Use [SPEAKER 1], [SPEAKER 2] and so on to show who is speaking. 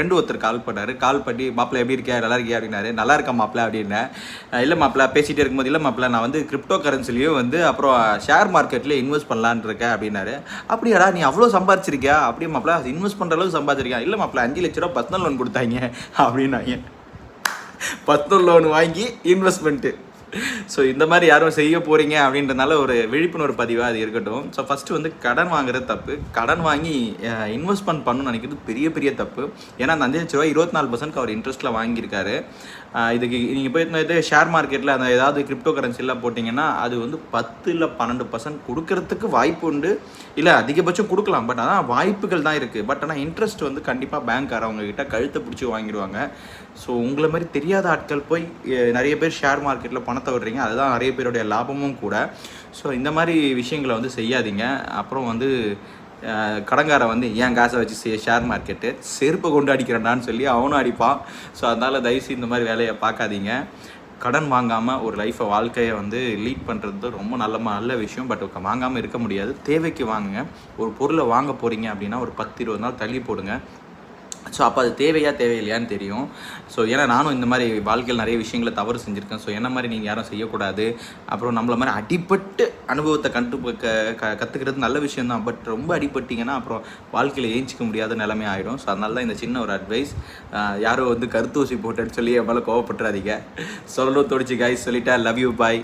[SPEAKER 1] Friend ஒருத்தர் கால் பண்ணார். கால் பண்ணி மாப்பிள்ள எப்படி இருக்கியா? நல்லா இருக்கியா? அப்படின்னாரு. நல்லா இருக்கா மாப்பிள்ள அப்படின்னேன் இல்லை மாப்பிள்ள பேசிகிட்டே இருக்கும்போது இல்லை மாப்பிள்ள நான் வந்து கிரிப்டோ கரன்சிலையும் வந்து அப்புறம் ஷேர் மார்க்கெட்டில் இன்வெஸ்ட் பண்ணலான்னு இருக்கேன் அப்படின்னாரு. அப்படியாடா நீ அவ்வளோ சம்பாதிச்சிருக்கியா அப்படியே மாப்பிள்ள இன்வெஸ்ட் பண்ணுற அளவுக்கு சம்பாதிச்சிருக்கியா இல்லை மாப்பிள்ள அஞ்சு லட்ச ரூபா பர்சனல் லோன் கொடுத்தாங்க அப்படின்னாங்க. பர்சனல் லோன் வாங்கி இன்வெஸ்ட்மெண்ட்டு ஸோ இந்த மாதிரி யாரும் செய்ய போகிறீங்க அப்படின்றனால ஒரு விழிப்புணர்வு பதிவாக அது இருக்கட்டும். ஸோ ஃபஸ்ட்டு வந்து கடன் வாங்குறது தப்பு. கடன் வாங்கி இன்வெஸ்ட்மெண்ட் பண்ணணும்னு நினைக்கிறது பெரிய பெரிய தப்பு. ஏன்னா அந்த அஞ்சு லட்ச ரூபாய் இருபத்தி நாலு பர்சன்ட் அவர் இன்ட்ரெஸ்ட்டில் வாங்கியிருக்காரு. இதுக்கு நீங்கள் போய் ஷேர் மார்க்கெட்டில் அந்த ஏதாவது கிரிப்டோ கரன்சிலாம் போட்டிங்கன்னா அது வந்து பத்து இல்லை பன்னெண்டு பர்சன்ட் கொடுக்கறதுக்கு வாய்ப்பு உண்டு. இல்லை அதிகபட்சம் கொடுக்கலாம். பட் ஆனால் வாய்ப்புகள் தான் இருக்குது பட் ஆனால் இன்ட்ரெஸ்ட் வந்து கண்டிப்பாக பேங்க் அவங்க கிட்ட கழுத்தை பிடிச்சி வாங்கிடுவாங்க. ஸோ உங்களை மாதிரி தெரியாத ஆட்கள் போய் நிறைய பேர் ஷேர் மார்க்கெட்டில் பணத்தை விடுறீங்க. அதுதான் நிறைய பேருடைய லாபமும் கூட. ஸோ இந்த மாதிரி விஷயங்களை வந்து செய்யாதீங்க. அப்புறம் வந்து கடங்கார வந்து ஏன் காசை வச்சு செய்ய ஷேர் மார்க்கெட்டு செருப்பை கொண்டு அடிக்கிறேன்டான்னு சொல்லி அவனும் அடிப்பான். ஸோ அதனால் தயவுசெய்து இந்த மாதிரி வேலையை பார்க்காதீங்க. கடன் வாங்காமல் ஒரு லைஃப்பை வாழ்க்கையை வந்து லீட் பண்ணுறது ரொம்ப நல்ல நல்ல விஷயம். பட் வாங்காமல் இருக்க முடியாது. தேவைக்கு வாங்குங்க. ஒரு பொருளை வாங்க போகிறீங்க அப்படின்னா ஒரு பத்து இருபது நாள் தள்ளி போடுங்க. ஸோ அப்போ அது தேவையா தேவையில்லையான்னு தெரியும். ஸோ ஏன்னா நானும் இந்த மாதிரி வாழ்க்கையில் நிறைய விஷயங்களை தவறு செஞ்சுருக்கேன். ஸோ என்ன மாதிரி நீங்கள் யாரும் செய்யக்கூடாது. அப்புறம் நம்மள மாதிரி அடிபட்டு அனுபவத்தை கண்டு க க கற்றுக்கிறது நல்ல விஷயம் தான் பட் ரொம்ப அடிபட்டிங்கன்னா அப்புறம் வாழ்க்கையில் ஏஞ்சிக்க முடியாத நிலைமை ஆகிடும் ஸோ அதனால தான் இந்த சின்ன ஒரு அட்வைஸ் யாரும் வந்து கருத்தூசி போட்டேன்னு சொல்லி என் மேலே கோவப்பட்டுறாதீங்க. சொல்லணும் தோடிச்சு காய்ஸ் சொல்லிட்டா லவ் யூ பாய்